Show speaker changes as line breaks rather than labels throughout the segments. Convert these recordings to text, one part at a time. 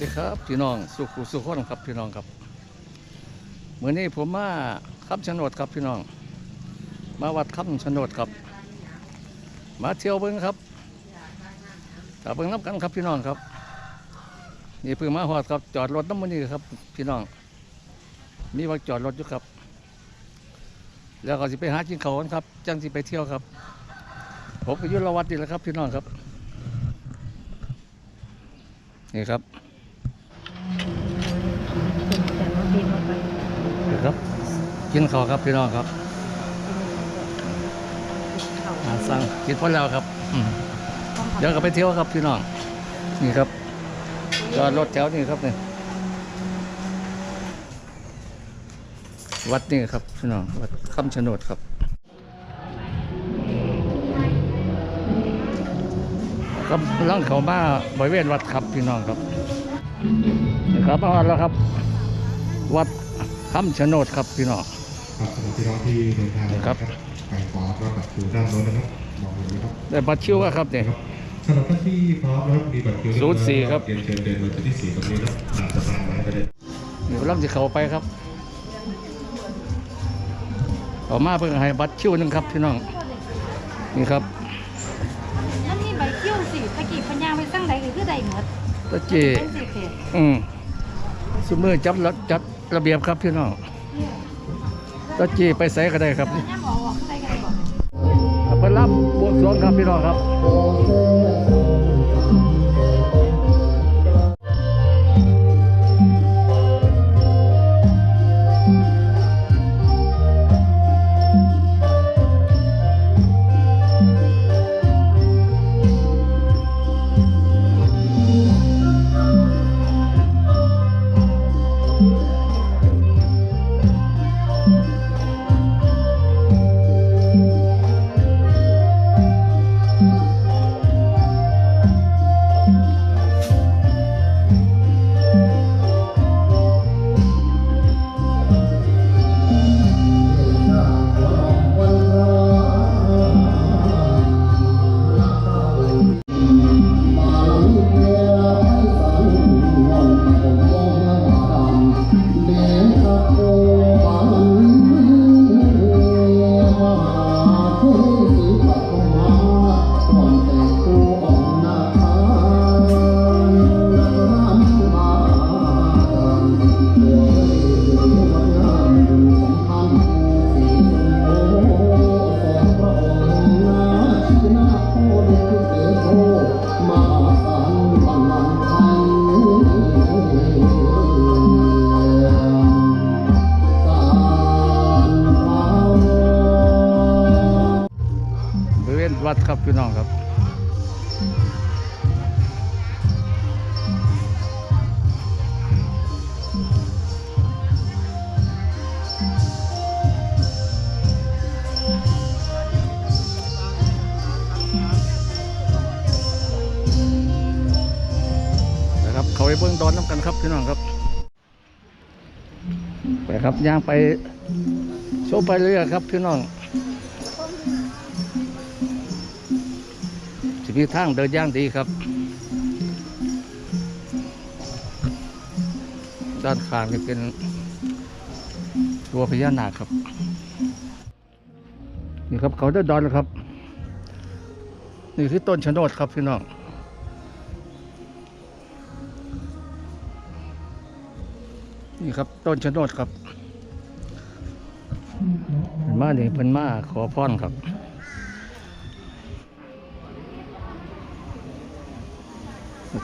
ดีครับพี่น้องสุขุสุขคนครับพี่น้องครับเมื่อนี้ผมมาคำชะโนดครับพี่น้อง มาวัดคำชะโนดครับ มาเที่ยวเบิ้งครับถ้าเบิ้งน้ำกันครับพี่น้องครับ นี่เพิ่งมาหอดครับจอดรถน้ำมันนี่ครับ พี่น้องมีว่าจอดรถอยู่ครับ แล้วก็สิไปหากินเขานครับ จังสิไปเที่ยวครับผมก็ยุรวัดนี่แหละครับ พี่น้องครับนี่ครับ
แต่ว่าปีนเข้าไป
นี่ ครับ กินข้าวครับพี่น้องครับ
เขา
อาสั่งกินพอแล้วครับเดี๋ยวก็ไปเที่ยวครับพี่น้องนี่ครับจอดรถแถวนี่ครับเนี่ยวัดนี่ครับพี่น้องวัดคำชะโนดครับครับล่างเขามาบริเวณวัดครับพี่น้องครับนี่ครับมาแล้วครับ วัด คำชะโนดครับพี่น้อง
ครับสำหรับพี่น้องที่เดินทาง
ครับ
ไปขอรับบัตรคิวด้านโน้นนะครับมองดูนะครับ
ได้บัตรคิวอะครับเนี่ย
ครับสำหรับท่านที่พร้อมแล้วมีบัตรคิว
ศูนย์สี่ครับ
เรียนเชิญเดินมาจุดที่สี่ตรงนี้ครับตามสะพานไม้ไปเลย
เดี๋ยวเราจะเข้าไปครับออกมาเพื่อให้บัตรคิวหนึงครับพี่น้อง นี่ครับ
มันมีใบคิ้วสิตะกี้พันยางไปสั่งใดคือใดหมด
ตะเจี
เป็นสิเพีย
อืมสมือจับระจัด ระเบียบครับพี่น้องตะเจีไปใส่ก็ได้ครับ
ย่ามออกใส่กันบอก
พระรับบวงสรวงครับพี่น้องครับบ ครับพี่น้องครับนะครับเขาไปเบื้องตอนน้ำกันครับพี่น้องครับไปครับย่างไปโชว์ไปเรื่อยครับพี่น้อง สิมีทางเดินย่างดีครับ ด้านข้างนี่เป็นตัวพญานาคครับ นี่ครับเขาเดินดอนแล้วครับ นี่คือต้นชะโนดครับพี่น้องนี่ครับต้นชะโนดครับเพิ่นมาเนี่ยเพิ่นมาขอพรครับ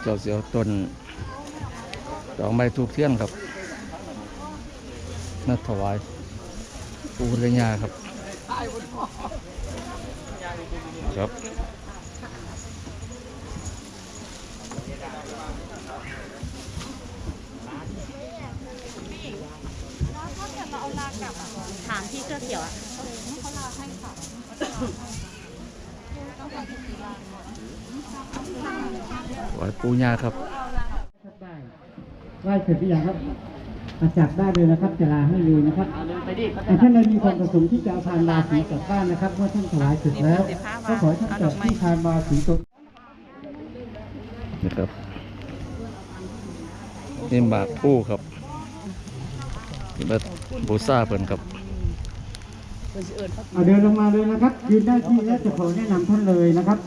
เจ้าเสียวต้นดอกไม้ทูบเทียนครับนัดถวายปูระยาครับ ครับ
ถามที่เสื้อเขียวอะ
ถวาย ปูยาครับ
ได้ไหว้เสร็จหรือยังครับมาจับได้เลยนะครับจะลาให้เลยนะครับแต่ท่านใดมีความประสงค์ที่จะเอาพานบาสีกลับบ้านนะครับ เมื่อท่านถวายเสร็จแล้วก็ขอให้ท่านจับที่พานบาสีตัว
นะครับนี่หมากผู้ครับนี่มาบูซาเพิ่นครับ
เอาเดินลงมาเลยนะครับ ยืนได้ที่และจะขอแนะนำท่านเลยนะครับ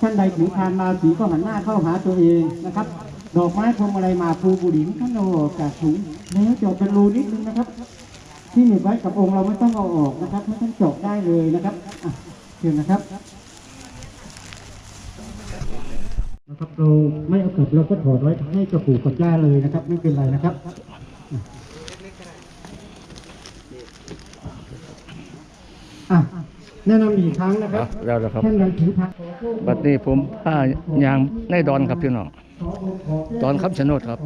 ท่านใดถือพานมาสีก็หันหน้าเข้าหาตัวเองนะครับ ดอกไม้พวงมาลัยมาภูบุหรินท่านเอาออกจากถุงแล้วจาะเป็นรูนิดนึงนะครับ ที่หนีบไว้กับองค์เราไม่ต้องเอาออกนะครับให้ท่านจาะได้เลยนะครับเชิญนะครับนะครับเราไม่เอากลับเราก็ถอดไว้ให้กระปูกับย่าเลยนะครับ ไม่เป็นไรนะครับอะ แนะนำอีกครั้งนะครับ
อะแล้วนะครับ
ท่านใดถือพาน
บัดนี้ผมพายางในดอนครับพี่น้องดอนคำชะโนดครับ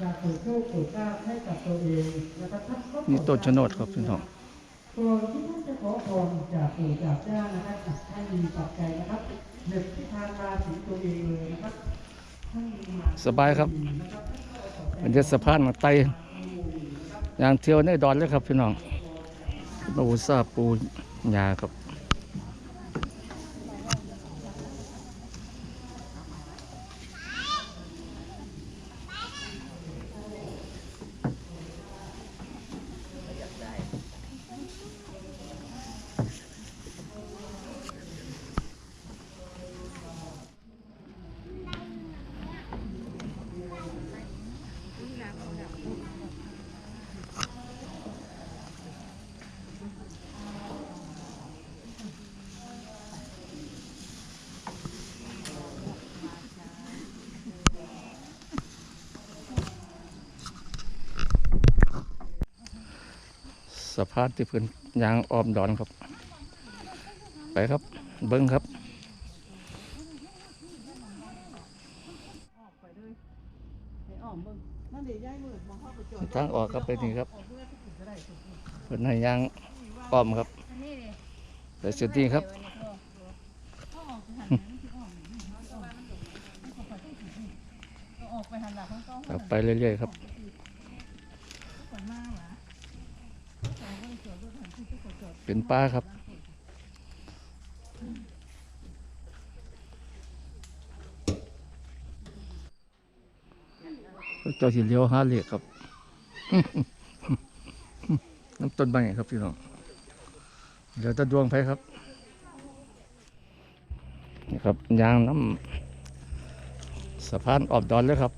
จะเปิดโชคเปิดลาภให้กับตัวเองนะครับท่านก็
นี่ต้นชะโนดครับพี่น้อง
ก่อนที่ท่านจะขอพรจากปู่จากย่านะครับอะให้มีปัจจัยนะครับเหน็บที่ทานมาถึงตัวเองเลยนะครับให้มีหมาก
สบายครับมันจะสะพานมาไตยางเที่ยวในดอนเลยครับพี่น้องบูซาปู ห พานที่เพิ่นยางออมดอนครับ ไปครับ เบิ้งครับทางออกครับไปนี่ครับเพิ่นให้ยางอ้อมครับ
อันนี้เลย
ไปสุดที่ครับ
ออกไปหันหลังเขาก็
ครับไปเรื่อยๆครับ เป็นป้าครับ เจ้าสิเลี้ยวหาเหล็กครับน้ำต้นไม้ครับพี่น้องเดี๋ยวจะดวงไปครับนี่ครับยางน้ำสะพานออบดอนเลยครับ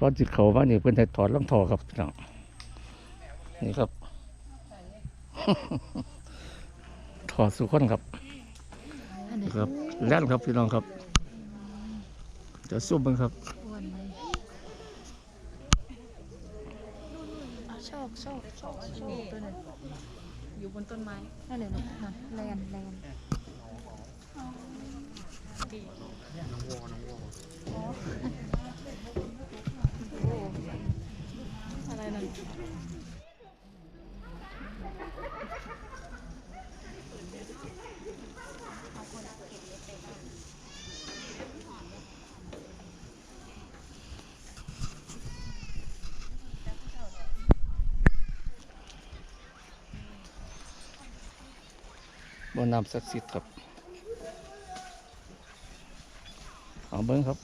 ก่อนจิเขามานี่เพิ่นให้ถอดรองเท้าครับพี่น้องนี่ครับ ถอดสุขคนครับนี่ครับแล่นครับพี่น้องครับจะสู้เบิ่งครับ
อ้วนเลยโชคโชคโชคโชคตัวนั้น
อยู่บนต้นไม้
นั่นเลยนะนั่นแลนแลน
อะไร นั่น
บ่น้ำศักดิ์สิทธิ์ครับ เอาเบิ้งครับ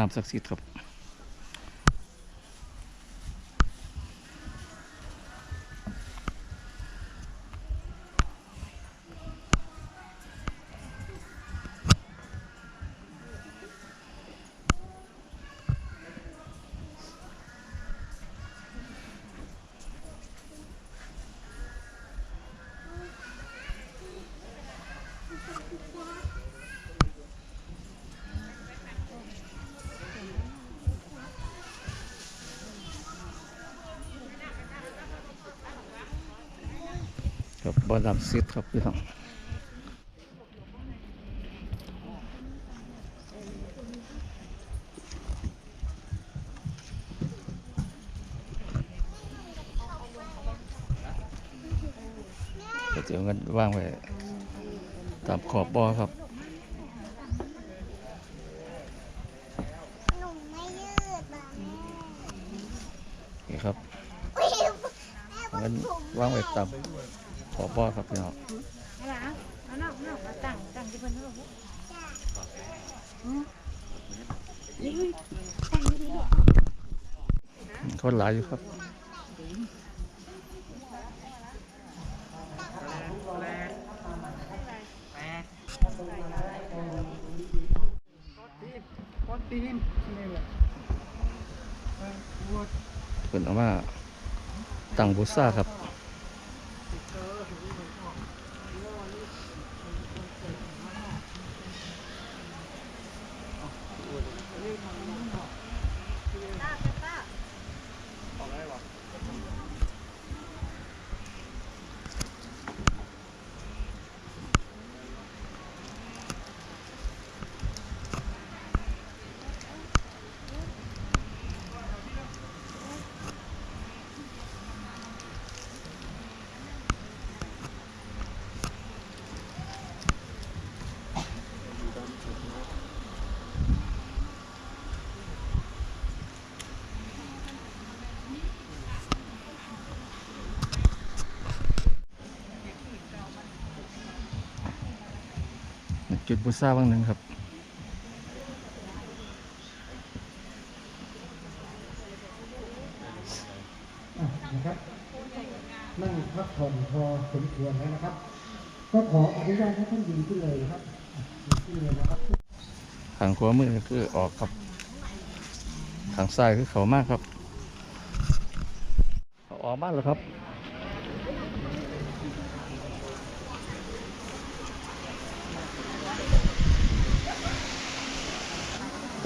น้ำศักดิ์สิทธิ์ครับับบ่อน้ำซีดครับพี่น้องเดี๋ยวเงินว่างไว้ตามขอบบ่อครับนี่ครับเงินว่างไว้ตับ อบ่อครับพี่น้อง
เอาล่ะเอานอกนอกมาตั้งตั้งที่เพิ่นเฮาอืมนี่ตั้งดีๆ
คนหลายอยู่ครับเป็นเอามาตั้งบุษราครับ จุดบุษราบางหนึ่งครับ
อะนะครับ นั่งพักผ่อนพอสมควรแล้วนะครับ ก็ขออนุญาตให้ท่านยืนขึ้นเลยครับอะยืนขึ้นเลยนะครับ
ทางขวามือคือออกครับ ทางซ้ายคือเขามากครับเขาออกมากแล้วครับ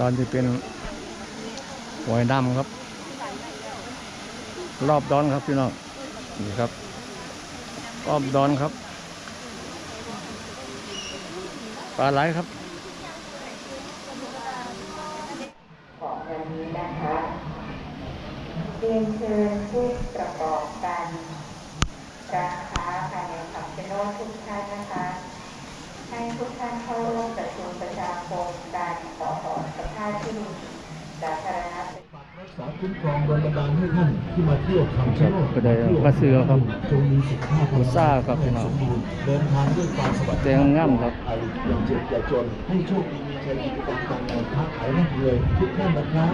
อนที่เป็นหวยดำครับ รอบดอนครับพี่น้องนี่ครับ รอบดอนครับปลาไหลครับ
ของวันนี้นะคะเรียนเชิญผู้ประกอบการร้านค้าภายในคำชะโนดทุกท่านนะคะ ให้ทุกท่านเข้าร่วมประชุมประชาคมการต่อถอนสภาพที่ดินสาธารณะ
รักษาคุ้มครองโดนบันดาลให้ท่านที่มาเที่ยวคำชะโนด
ก็ได้มาซื้อครับ
จงมีสุขภาพ
บุษราครับพี่น้อง
เดินทางด้วยความสวัส
แต
ดิ
งงามครับ
อย่าเจ็บอย่าจนให้โชคดีมีชัยกิจการการงานค้าขายร่ำรวยทุกท่านนะครับ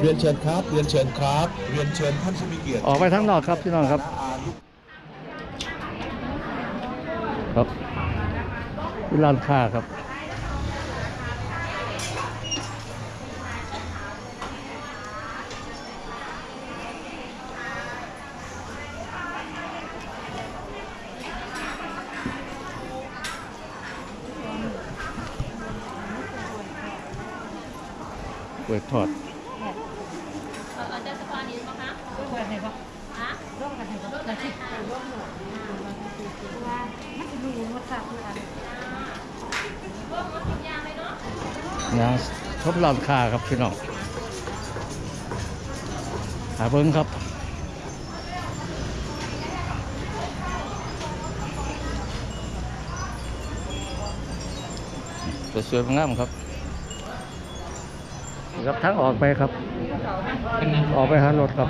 เรียนเชิญครับเรียนเชิญครับเรียนเชิญท่านผู้มีเกียรติ
ออกไปทั้งนอกครับพี่น้องครับ ครับที่ร้านค้าครับเปิดทอด
ร่วมกันให้บ่ร่วมกันให้บ่แต่ที่ร่วมหมดว่ามันจะรู้ร สชาติทุกอัน
นะชมร้านค้าครับพี่น้องหาเบิ้งครับสวยๆงามครับนี่ครับทั้งออกไปครับ ออกไปหารถครับ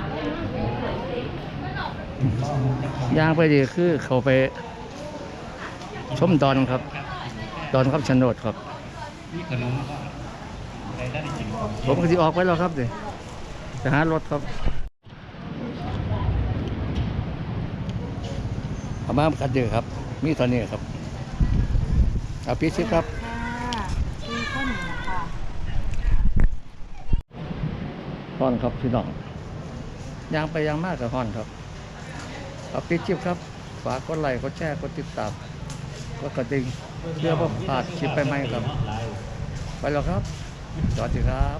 ย่างไปดีคือเขาไป ชมดอนครับ ดอนครับชนดครับ ผมก็จะออกไปแล้วครับดิไปหารถครับเอามากันเยอะครับ มีตอนนี้ครับ เอาปีชิครับ
ค่ะคือข้าวเหนียวค่ะ
ฮ้อนครับพี่น้องยางไปยางมากกับฮ้อนครับเอาปิดคลิปครับ ฝากกดไลค์กดแชร์กดติดตาม ก็กระดิ่งเพื่อว่าพลาดคลิปไปไหมครับ ไปแล้วครับ สวัสดีครับ